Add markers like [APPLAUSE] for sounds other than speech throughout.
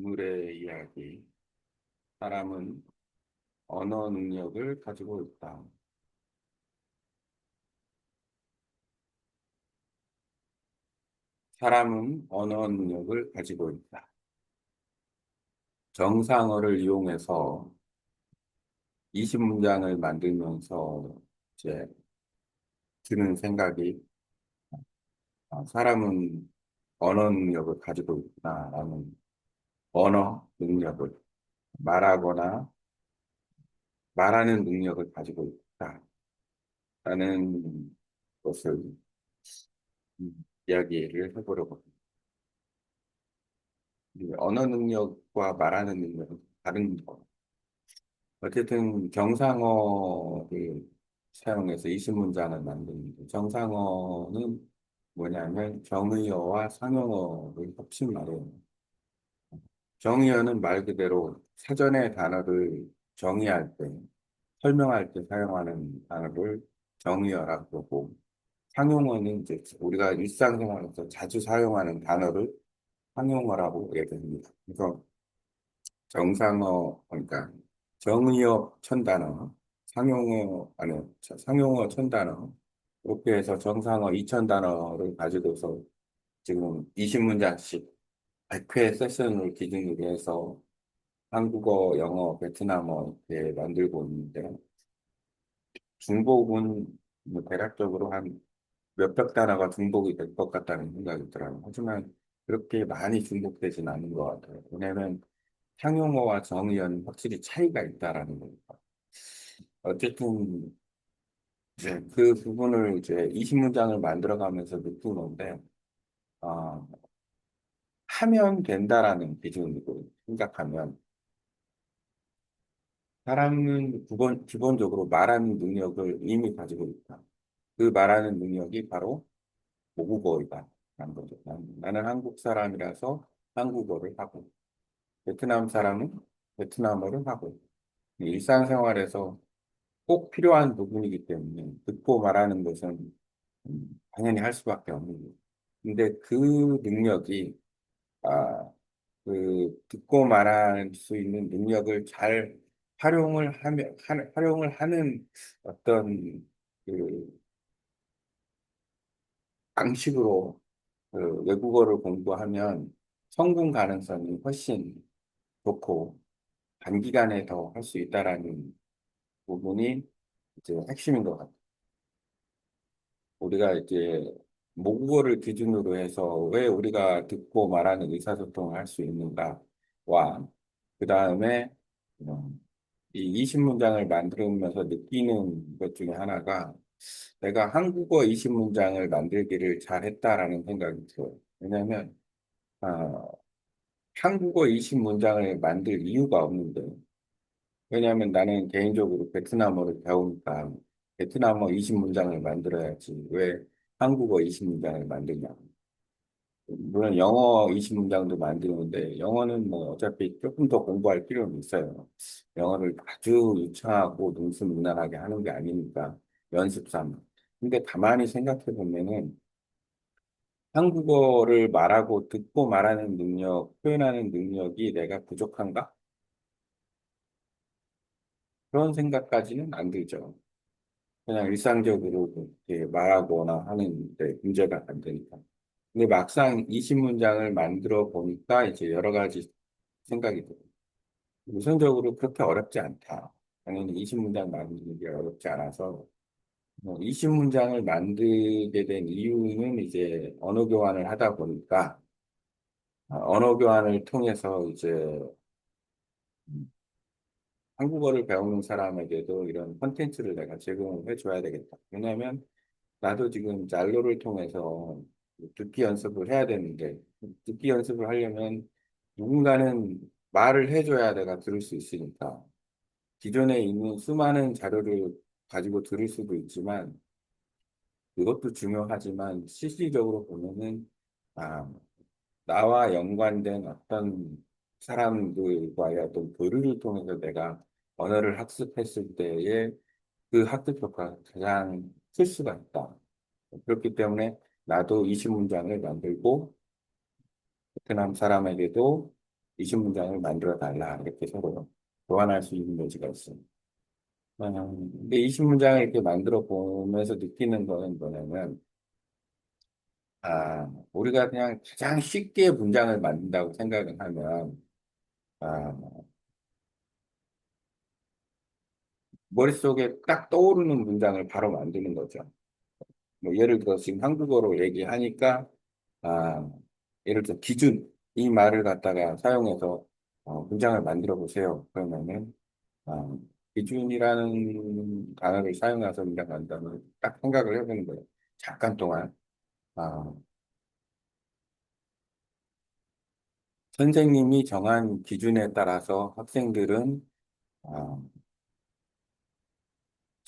물의 이야기. 사람은 언어 능력을 가지고 있다. 사람은 언어 능력을 가지고 있다. 정상어를 이용해서 20문장을 만들면서 이제 드는 생각이 아, 사람은 언어 능력을 가지고 있다라는 언어 능력을 말하거나 말하는 능력을 가지고 있다 라는 것을 음, 이야기를 해보려고 합니다. 이 언어 능력과 말하는 능력은 다른 거. 어쨌든 정상어를 사용해서 20문장을 만드는데 정상어는 뭐냐면 정의어와 상용어를 합친 말이에요. 정의어는 말 그대로 사전의 단어를 정의할 때, 설명할 때 사용하는 단어를 정의어라고 부르고, 상용어는 이제 우리가 일상생활에서 자주 사용하는 단어를 상용어라고 얘기합니다. 그래서 정상어, 그러니까 정의어 천단어, 상용어, 아니, 상용어 천단어, 이렇게 해서 정상어 2천단어를 가지고서 지금 20문장씩 100회 세션을 기준으로 해서 한국어, 영어, 베트남어 이렇게 만들고 있는데 중복은 뭐 대략적으로 한 몇백 단어가 중복이 될 것 같다는 생각이 들어요. 하지만 그렇게 많이 중복되진 않은 것 같아요. 왜냐하면 상용어와 정의어는 확실히 차이가 있다라는 거니까. 어쨌든 이제 그 부분을 이제 20문장을 만들어가면서 느낀 건데, 어, 하면 된다라는 기준으로 생각하면 사람은 기본, 기본적으로 말하는 능력을 이미 가지고 있다. 그 말하는 능력이 바로 모국어이다. 거죠. 나는 한국 사람이라서 한국어를 하고, 베트남 사람은 베트남어를 하고, 일상생활에서 꼭 필요한 부분이기 때문에 듣고 말하는 것은 음, 당연히 할 수밖에 없는 거예요. 근데 그 능력이 아, 그 듣고 말할 수 있는 능력을 잘 활용을 하며 하, 활용을 하는 어떤 그 방식으로 그 외국어를 공부하면 성공 가능성이 훨씬 좋고 단기간에 더 할 수 있다라는 부분이 이제 핵심인 것 같아요. 우리가 이제 모국어를 기준으로 해서 왜 우리가 듣고 말하는 의사소통을 할 수 있는가와 그 다음에 이 20문장을 만들면서 느끼는 것 중에 하나가 내가 한국어 20문장을 만들기를 잘했다라는 생각이 들어요. 왜냐하면 아, 한국어 20문장을 만들 이유가 없는데 왜냐하면 나는 개인적으로 베트남어를 배우니까 베트남어 20문장을 만들어야지 왜 한국어 20문장을 만드냐. 물론 영어 20문장도 만드는데 영어는 뭐 어차피 조금 더 공부할 필요는 있어요. 영어를 아주 유창하고 능수능란하게 하는 게 아니니까 연습 삼아. 근데 가만히 생각해 보면은 한국어를 말하고 듣고 말하는 능력, 표현하는 능력이 내가 부족한가? 그런 생각까지는 안 들죠. 그냥 일상적으로 이렇게 말하거나 하는데 문제가 안 되니까. 근데 막상 20문장을 만들어 보니까 이제 여러 가지 생각이 들어요. 우선적으로 그렇게 어렵지 않다. 당연히 20문장 만드는 게 어렵지 않아서 20문장을 뭐 만들게 된 이유는 이제 언어 교환을 하다 보니까 아, 언어 교환을 통해서 이제 한국어를 배우는 사람에게도 이런 컨텐츠를 내가 제공을 해줘야 되겠다. 왜냐하면 나도 지금 잘로를 통해서 듣기 연습을 해야 되는데 듣기 연습을 하려면 누군가는 말을 해줘야 내가 들을 수 있으니까 기존에 있는 수많은 자료를 가지고 들을 수도 있지만 그것도 중요하지만 실질적으로 보면은 아, 나와 연관된 어떤 사람들과의 어떤 교류를 통해서 내가 언어를 학습했을 때의 그 학습 효과가 가장 클 수가 있다. 그렇기 때문에 나도 20문장을 만들고 베트남 사람에게도 20문장을 만들어 달라. 이렇게 서로 교환할 수 있는 여지가 있어요. 음, 근데 20문장을 이렇게 만들어 보면서 느끼는 거는 뭐냐면, 아, 우리가 그냥 가장 쉽게 문장을 만든다고 생각을 하면, 아, 머릿속에 딱 떠오르는 문장을 바로 만드는 거죠. 뭐 예를 들어 지금 한국어로 얘기하니까, 아, 예를 들어 기준, 이 말을 갖다가 사용해서 어, 문장을 만들어 보세요. 그러면은, 아, 기준이라는 단어를 사용해서 문장 만든다면 딱 생각을 해보는 거예요. 잠깐 동안. 아, 선생님이 정한 기준에 따라서 학생들은 아,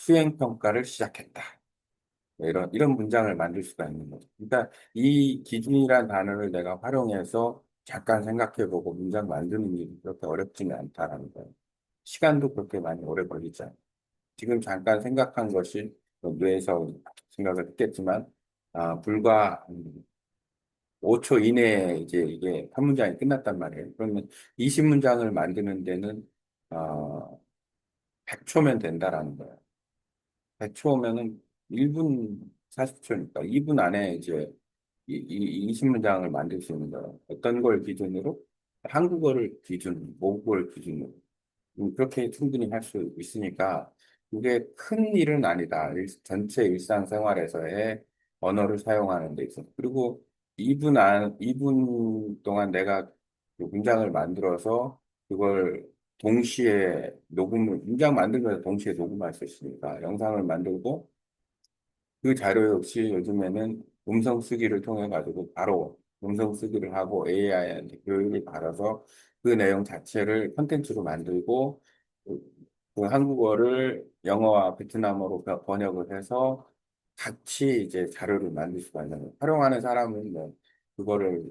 수행 평가를 시작했다. 뭐 이런, 이런 문장을 만들 수가 있는 거죠. 그러니까 이 기준이란 단어를 내가 활용해서 잠깐 생각해보고 문장 만드는 일이 그렇게 어렵지는 않다라는 거예요. 시간도 그렇게 많이 오래 걸리지 않아요. 지금 잠깐 생각한 것이 뇌에서 생각을 했겠지만, 아, 불과 5초 이내에 이제 이게 한 문장이 끝났단 말이에요. 그러면 20문장을 만드는 데는, 어, 100초면 된다라는 거예요. 100초면은 1분 40초니까 2분 안에 이제 이, 이 20문장을 만들 수 있는 거예요. 어떤 걸 기준으로? 한국어를 기준, 모국어를 기준으로. 음, 그렇게 충분히 할 수 있으니까 그게 큰 일은 아니다. 일- 전체 일상생활에서의 언어를 사용하는 데 있어서. 그리고 2분 안, 2분 동안 내가 그 문장을 만들어서 그걸 동시에 녹음을, 문장 만들면서 동시에 녹음할 수 있으니까 영상을 만들고 그 자료 역시 요즘에는 음성 쓰기를 통해 가지고 바로 음성 쓰기를 하고 AI한테 교육을 받아서 그 내용 자체를 콘텐츠로 만들고 그, 그 한국어를 영어와 베트남어로 번- 번역을 해서 같이 이제 자료를 만들 수가 있는 거예요. 활용하는 사람은 뭐 그거를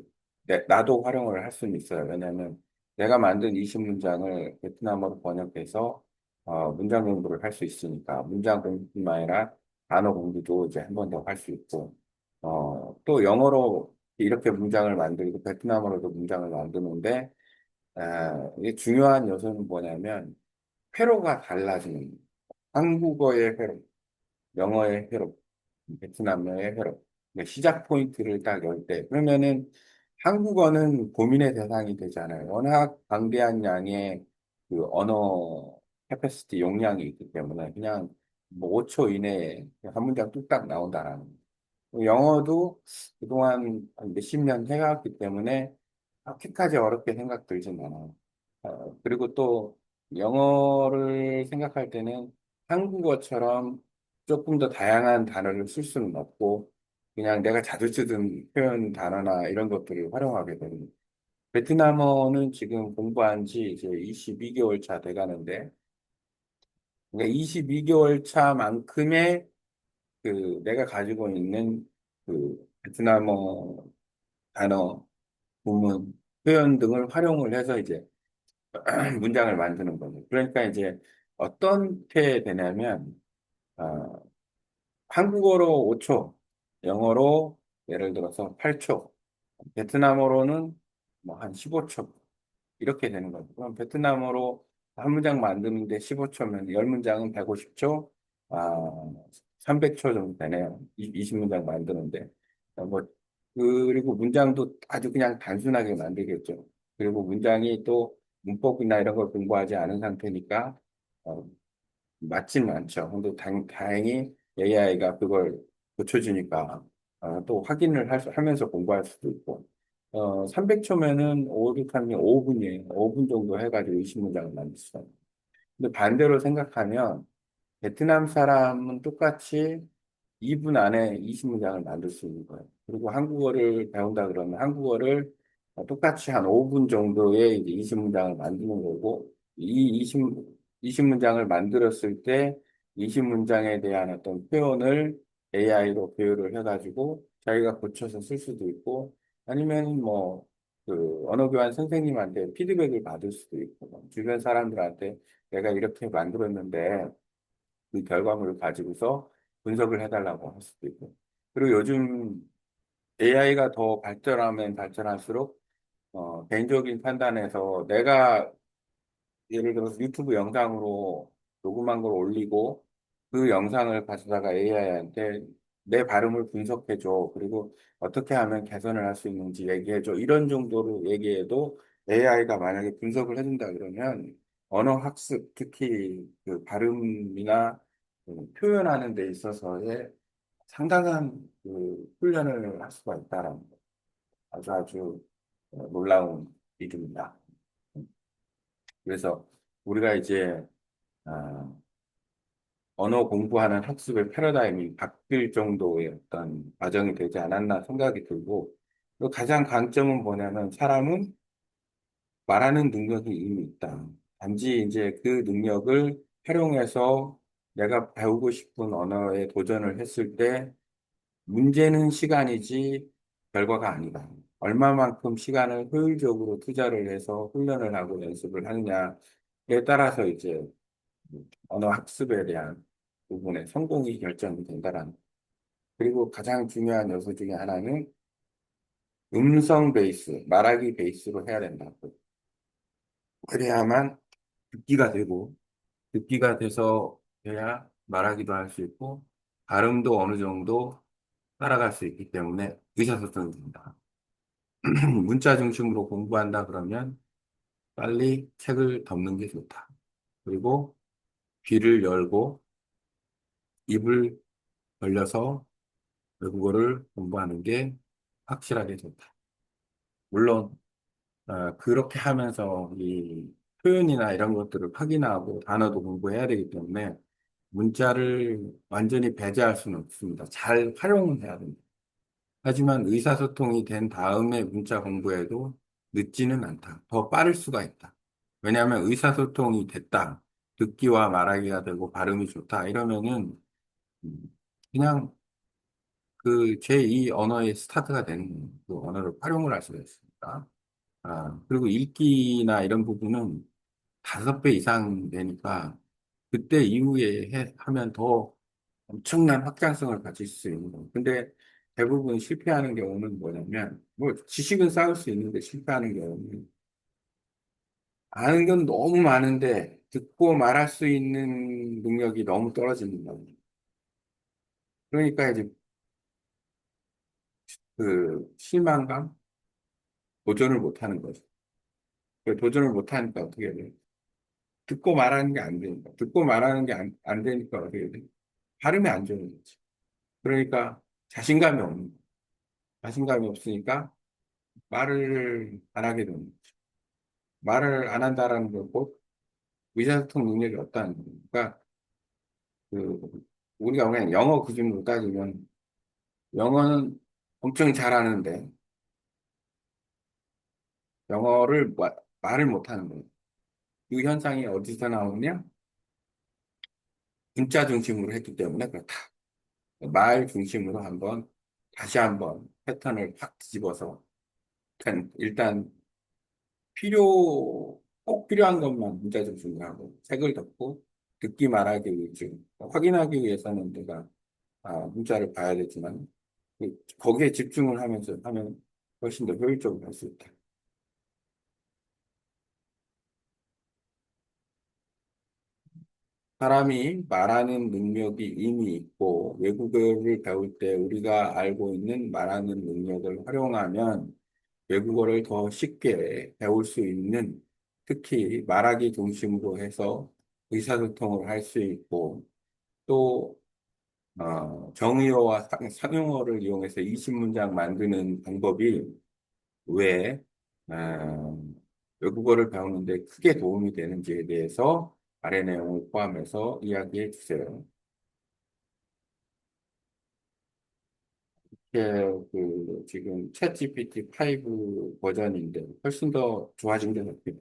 내- 나도 활용을 할 수는 있어요. 왜냐하면 내가 만든 20문장을 베트남어로 번역해서 어, 문장 공부를 할 수 있으니까 문장 공부뿐만 아니라 단어 공부도 이제 한 번 더 할 수 있고, 어, 또 영어로 이렇게 문장을 만들고 베트남어로도 문장을 만드는데, 아, 이게 중요한 요소는 뭐냐면, 회로가 달라지는. 한국어의 회로, 영어의 회로, 베트남어의 회로. 시작 포인트를 딱 열 때, 그러면은 한국어는 고민의 대상이 되잖아요. 워낙 방대한 양의 그 언어 캐패시티 용량이 있기 때문에 그냥 뭐 5초 이내에 한 문장 뚝딱 나온다라는. 영어도 그동안 한 몇십 년 해왔기 때문에 그렇게까지 어렵게 생각 들진 않아요. 어, 그리고 또 영어를 생각할 때는 한국어처럼 조금 더 다양한 단어를 쓸 수는 없고 그냥 내가 자주 쓰던 표현 단어나 이런 것들을 활용하게 됩니다. 베트남어는 지금 공부한 지 이제 22개월 차 돼가는데 그러니까 22개월 차만큼의 그 내가 가지고 있는 그 베트남어 단어, 구문, 표현 등을 활용을 해서 이제 [CLEARS THROAT] 문장을 만드는 거죠. 그러니까 이제 어떻게 되냐면 어, 한국어로 5초, 영어로 예를 들어서 8초, 베트남어로는 뭐 한 15초 이렇게 되는 거죠. 그럼 베트남어로 한 문장 만드는데 15초면 10문장은 150초, 아, 300초 정도 되네요. 20문장 만드는데. 뭐, 그리고 문장도 아주 그냥 단순하게 만들겠죠. 그리고 문장이 또 문법이나 이런 걸 공부하지 않은 상태니까, 어, 맞지는 않죠. 근데 다, 다행히 AI가 그걸 고쳐주니까, 어, 또 확인을 할 수- 하면서 공부할 수도 있고, 어, 300초면은 5, 6하면 5분이에요. 5분 정도 해가지고 20문장을 만들 수가 있어요. 근데 반대로 생각하면 베트남 사람은 똑같이 2분 안에 20문장을 만들 수 있는 거예요. 그리고 한국어를 배운다 그러면 한국어를 똑같이 한 5분 정도의 이제 20문장을 만드는 거고, 이 20, 20문장을 만들었을 때 20문장에 대한 어떤 표현을 AI로 배열을 해가지고 자기가 고쳐서 쓸 수도 있고, 아니면 뭐, 그 언어 교환 선생님한테 피드백을 받을 수도 있고, 뭐 주변 사람들한테 내가 이렇게 만들었는데 그 결과물을 가지고서 분석을 해달라고 할 수도 있고. 그리고 요즘 AI가 더 발전하면 발전할수록 어, 개인적인 판단에서 내가 예를 들어서 유튜브 영상으로 녹음한 걸 올리고 그 영상을 가져다가 AI한테 내 발음을 분석해줘. 그리고 어떻게 하면 개선을 할 수 있는지 얘기해줘. 이런 정도로 얘기해도 AI가 만약에 분석을 해준다 그러면 언어 학습, 특히 그 발음이나 그 표현하는 데 있어서의 상당한 그 훈련을 할 수가 있다라는 거. 아주 아주 어, 놀라운 일입니다. 그래서 우리가 이제 아, 언어 공부하는 학습의 패러다임이 바뀔 정도의 어떤 과정이 되지 않았나 생각이 들고 또 가장 강점은 뭐냐면 사람은 말하는 능력이 이미 있다. 단지 이제 그 능력을 활용해서 내가 배우고 싶은 언어에 도전을 했을 때 문제는 시간이지 결과가 아니다. 얼마만큼 시간을 효율적으로 투자를 해서 훈련을 하고 연습을 하느냐에 따라서 이제 언어 학습에 대한 부분의 성공이 결정이 된다라는. 그리고 가장 중요한 요소 중에 하나는 음성 베이스, 말하기 베이스로 해야 된다고. 그래야만 듣기가 되고, 듣기가 돼서 해야 말하기도 할 수 있고, 발음도 어느 정도 따라갈 수 있기 때문에 의사소통이 된다. [CLEARS THROAT] 문자 중심으로 공부한다 그러면 빨리 책을 덮는 게 좋다. 그리고 귀를 열고 입을 벌려서 외국어를 공부하는 게 확실하게 좋다. 물론 어, 그렇게 하면서 이 표현이나 이런 것들을 확인하고 단어도 공부해야 되기 때문에 문자를 완전히 배제할 수는 없습니다. 잘 활용은 해야 됩니다. 하지만 의사소통이 된 다음에 문자 공부해도 늦지는 않다. 더 빠를 수가 있다. 왜냐하면 의사소통이 됐다. 듣기와 말하기가 되고 발음이 좋다. 이러면은 음, 그냥 그 제2 언어의 스타트가 되는 그 언어를 활용을 할 수가 있습니다. 아, 그리고 읽기나 이런 부분은 다섯 배 이상 되니까 그때 이후에 해, 하면 더 엄청난 확장성을 가질 수 있는 거예요. 근데 대부분 실패하는 경우는 뭐냐면, 뭐 지식은 쌓을 수 있는데 실패하는 경우는 아는 건 너무 많은데 듣고 말할 수 있는 능력이 너무 떨어지는 거예요. 그러니까 이제 그 실망감, 도전을 못 하는 거죠. 그 도전을 못 하니까 어떻게 해야 돼요? 듣고 말하는 게 안 되니까. 듣고 말하는 게 안, 안 되니까 어떻게 해야 돼요? 발음이 안 좋은 거지. 그러니까 자신감이 없는 거예요. 자신감이 없으니까 말을 안 하게 되는 거죠. 말을 안 한다라는 거고 의사소통 능력이 없다는. 그러니까 그 우리가 그냥 영어 기준으로 따지면 영어는 엄청 잘하는데 영어를 마- 말을 못하는 거예요. 이 현상이 어디서 나오느냐? 문자 중심으로 했기 때문에 그렇다. 말 중심으로 한번 다시 한번 패턴을 확 뒤집어서 일단, 필요 꼭 필요한 것만 문자 중심으로 하고 책을 덮고 듣기 말하기 위주 확인하기 위해서는 내가 아, 문자를 봐야 되지만 그- 거기에 집중을 하면서 하면 훨씬 더 효율적으로 할 수 있다. 사람이 말하는 능력이 이미 있고 외국어를 배울 때 우리가 알고 있는 말하는 능력을 활용하면 외국어를 더 쉽게 배울 수 있는 특히 말하기 중심으로 해서 의사소통을 할 수 있고 또 어, 정의어와 상- 상용어를 이용해서 20문장 만드는 방법이 왜 어, 외국어를 배우는데 크게 도움이 되는지에 대해서 아래 내용을 포함해서 이야기해 주세요. 이게 그 지금 챗 GPT 5 버전인데 훨씬 더 좋아진 게 같아요.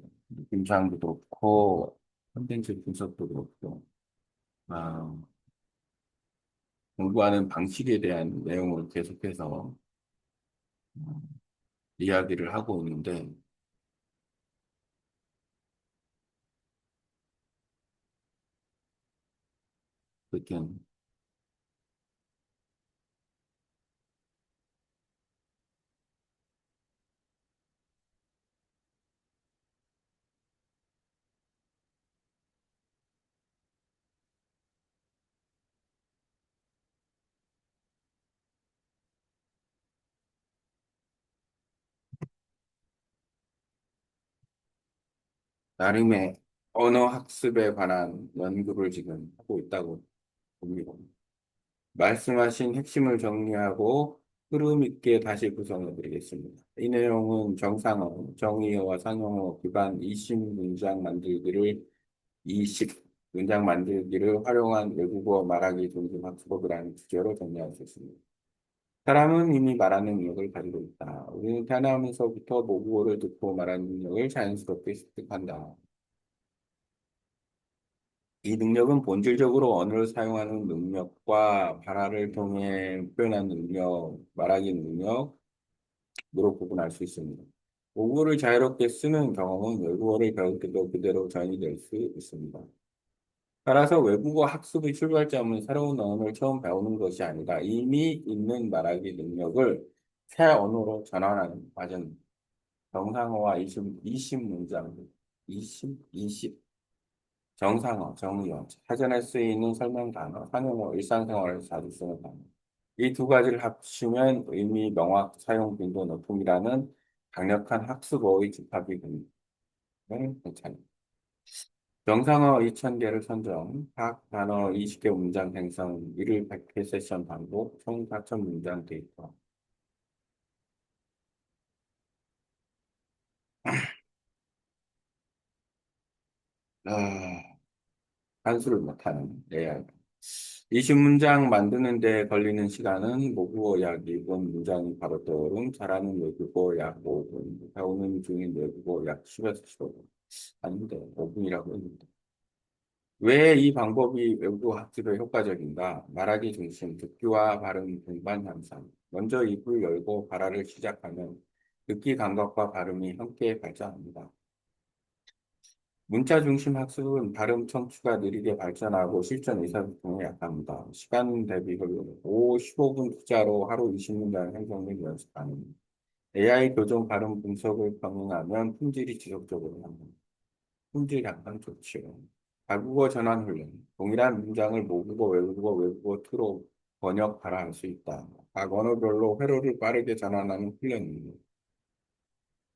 임상도 그렇고 콘텐츠 분석도 그렇고 아, 공부하는 방식에 대한 내용을 계속해서 음, 이야기를 하고 있는데 그땐 나름의 언어 학습에 관한 연구를 지금 하고 있다고 봅니다. 말씀하신 핵심을 정리하고 흐름 있게 다시 구성해 드리겠습니다. 이 내용은 정상어, 정의어와 상용어 기반 20 문장 만들기를 20 문장 만들기를 활용한 외국어 말하기 중심 학습법이라는 주제로 정리할 수 있습니다. 사람은 이미 말하는 능력을 가지고 있다. 우리는 태어나면서부터 모국어를 듣고 말하는 능력을 자연스럽게 습득한다. 이 능력은 본질적으로 언어를 사용하는 능력과 발화를 통해 표현하는 능력, 말하기 능력으로 구분할 수 있습니다. 모국어를 자유롭게 쓰는 경험은 외국어를 배울 때도 그대로 전이 될 수 있습니다. 따라서 외국어 학습의 출발점은 새로운 언어를 처음 배우는 것이 아니라 이미 있는 말하기 능력을 새 언어로 전환하는 과정. 정상어와 20, 20문장, 20, 20. 정상어, 정의어, 사전에 쓰이는 설명 단어, 상용어, 일상생활에서 자주 쓰는 단어. 이 두 가지를 합치면 의미 명확 사용 빈도 높음이라는 강력한 학습어의 집합이 됩니다. 괜찮아요. 정상어 2,000개를 선정, 각 단어 20개 문장 생성, 1일 100회 세션 반복, 총 4,000 문장 데이터. [CLEARS THROAT] 아, 한수를 못하는 AI. 20문장 만드는 데 걸리는 시간은 모국어 약 2분, 문장이 바로 떠오름, 잘하는 외국어 약 5분, 배우는 중인 외국어 약 10에서 15분. 아닌데, 5분이라고 했는데. 왜 이 방법이 외국어 학습에 효과적인가? 말하기 중심, 듣기와 발음 동반 향상. 먼저 입을 열고 발화를 시작하면 듣기 감각과 발음이 함께 발전합니다. 문자 중심 학습은 발음 청취가 느리게 발전하고 실전 의사소통에 약합니다. 시간 대비 효율 5, 15분 투자로 하루 20문장 생성을 연습 가능합니다. AI 교정 발음 분석을 병행하면 품질이 지속적으로 합니다. 품질 향상 좋지요. 다국어 전환 훈련. 동일한 문장을 모국어, 외국어, 외국어, 투로 번역, 발화할 수 있다. 각 언어별로 회로를 빠르게 전환하는 훈련입니다.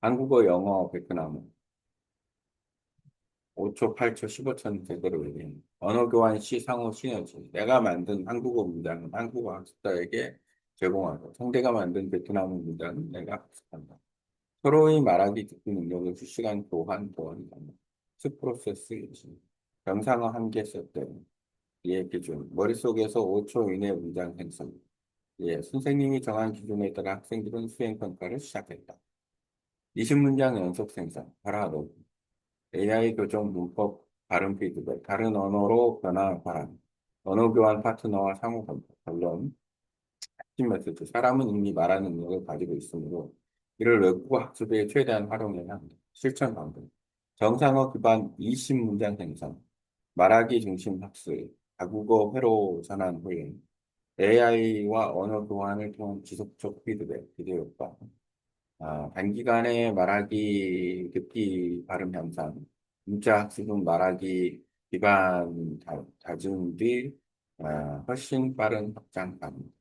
한국어, 영어, 베트남어. 5초, 8초, 15초 제대로 얘기해. 언어 교환 시 상호 시너지. 내가 만든 한국어 문장은 한국어 학습자에게 제공하고 상대가 만든 베트남어 문장은 내가 학습한다. 서로의 말하기 듣기 능력을 실시간 교환, 보완이다. 스 프로세스 예시. 영상어 한 개 썼대. 예, 기준. 머릿속에서 5초 이내 문장 생성. 예, 선생님이 정한 기준에 따라 학생들은 수행평가를 시작했다. 20문장 연속 생성. 발화로. AI 교정 문법 발음 피드백. 다른 언어로 변화 발음. 언어 교환 파트너와 상호 결론. 핵심 메시지. 사람은 이미 말하는 능력을 가지고 있으므로 이를 외국어 학습에 최대한 활용해야 합니다. 실천 방법. 정상어 기반 20문장 생성. 말하기 중심 학습, 다국어 회로 전환 훈련, AI와 언어 교환을 통한 지속적 피드백, 비디오 효과, 아, 단기간에 말하기, 듣기 발음 향상, 문자 학습은 말하기 기반 다, 다중 뒤 아, 훨씬 빠른 확장 가능.